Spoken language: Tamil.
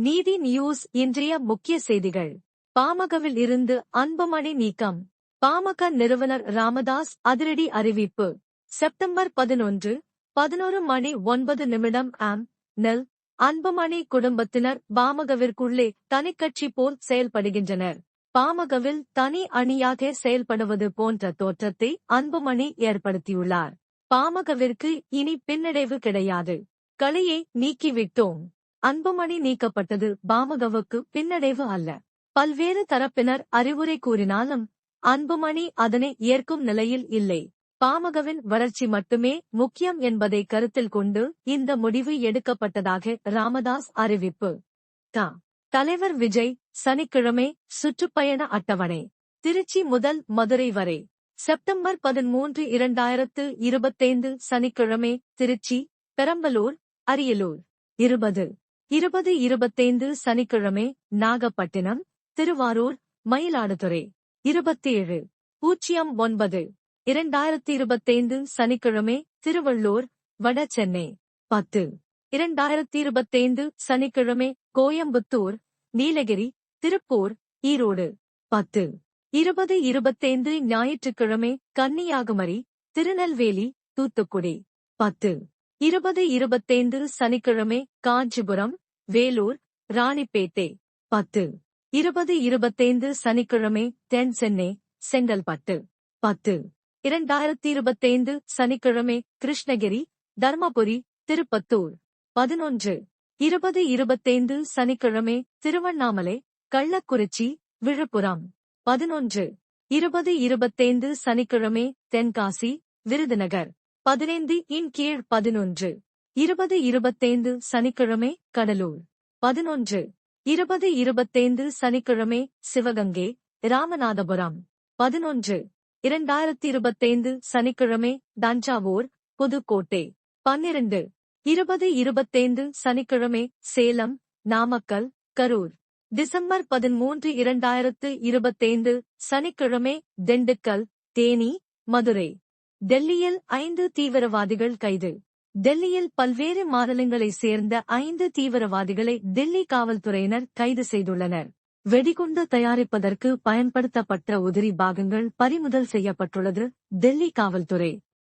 நீதி நியூஸ் இன்றைய முக்கிய செய்திகள். பாமகவில் இருந்து அன்புமணி நீக்கம். பாமக நிறுவனர் ராமதாஸ் அதிரடி அறிவிப்பு. செப்டம்பர் பதினொன்று பதினோரு மணி ஒன்பது நிமிடம் ஆம் நெல். அன்புமணி குடும்பத்தினர் பாமகவிற்குள்ளே தனிக்கட்சி போல் செயல்படுகின்றனர். பாமகவில் தனி அணியாக செயல்படுவது போன்ற தோற்றத்தை அன்புமணி ஏற்படுத்தியுள்ளார். பாமகவிற்கு இனி பின்னடைவு கிடையாது. கலையை நீக்கிவிட்டோம். அன்புமணி நீக்கப்பட்டது பாமகவுக்கு பின்னடைவு அல்ல. பல்வேறு தரப்பினர் அறிவுரை கூறினாலும் அன்புமணி அதனை ஏற்கும் நிலையில் இல்லை. பாமகவின் வளர்ச்சி மட்டுமே முக்கியம் என்பதை கருத்தில் கொண்டு இந்த முடிவு எடுக்கப்பட்டதாக ராமதாஸ் அறிவிப்பு. தலைவர் விஜய் சனிக்கிழமை சுற்றுப்பயண அட்டவணை திருச்சி முதல் மதுரை வரை. செப்டம்பர் பதிமூன்று இரண்டாயிரத்து இருபத்தைந்து சனிக்கிழமை திருச்சி பெரம்பலூர் அரியலூர். இருபது. இருபது இருபத்தைந்து சனிக்கிழமை நாகப்பட்டினம் திருவாரூர் மயிலாடுதுறை. இருபத்தேழு பூஜ்ஜியம் ஒன்பது இரண்டாயிரத்தி இருபத்தைந்து சனிக்கிழமை திருவள்ளூர் வட சென்னை. பத்து இரண்டாயிரத்தி இருபத்தைந்து சனிக்கிழமை கோயம்புத்தூர் நீலகிரி திருப்பூர் ஈரோடு. பத்து இருபது இருபத்தைந்து ஞாயிற்றுக்கிழமை கன்னியாகுமரி திருநெல்வேலி தூத்துக்குடி. பத்து இருபது இருபத்தைந்து சனிக்கிழமை காஞ்சிபுரம் வேலூர் ராணிப்பேட்டை. பத்து. இருபது இருபத்தைந்து சனிக்கிழமை தென் சென்னை செங்கல்பட்டு பத்து. இரண்டாயிரத்தி இருபத்தைந்து சனிக்கிழமை கிருஷ்ணகிரி தர்மபுரி திருப்பத்தூர். பதினொன்று. இருபது இருபத்தைந்து சனிக்கிழமை திருவண்ணாமலை கள்ளக்குறிச்சி விழுப்புரம். பதினொன்று. இருபது இருபத்தைந்து சனிக்கிழமை தென்காசி விருதுநகர். பதினைந்து இன் கீழ் பதினொன்று. இருபது இருபத்தைந்து சனிக்கிழமை கடலூர். பதினொன்று. இருபது இருபத்தைந்து சனிக்கிழமை சிவகங்கை ராமநாதபுரம். பதினொன்று. இரண்டாயிரத்தி இருபத்தைந்து சனிக்கிழமை தஞ்சாவூர் புதுக்கோட்டை. பன்னிரண்டு. இருபது இருபத்தைந்து சனிக்கிழமை சேலம் நாமக்கல் கரூர். டிசம்பர் பதிமூன்று இரண்டாயிரத்து இருபத்தைந்து சனிக்கிழமை திண்டுக்கல் தேனி மதுரை. டெல்லியில் ஐந்து தீவிரவாதிகள் கைது. டெல்லியில் பல்வேறு மாநிலங்களைச் சேர்ந்த ஐந்து தீவிரவாதிகளை டெல்லி காவல்துறையினர் கைது செய்துள்ளனர். வெடிகுண்டு தயாரிப்பதற்கு பயன்படுத்தப்பட்ட உதிரி பாகங்கள் பறிமுதல் செய்யப்பட்டுள்ளது டெல்லி காவல்துறை.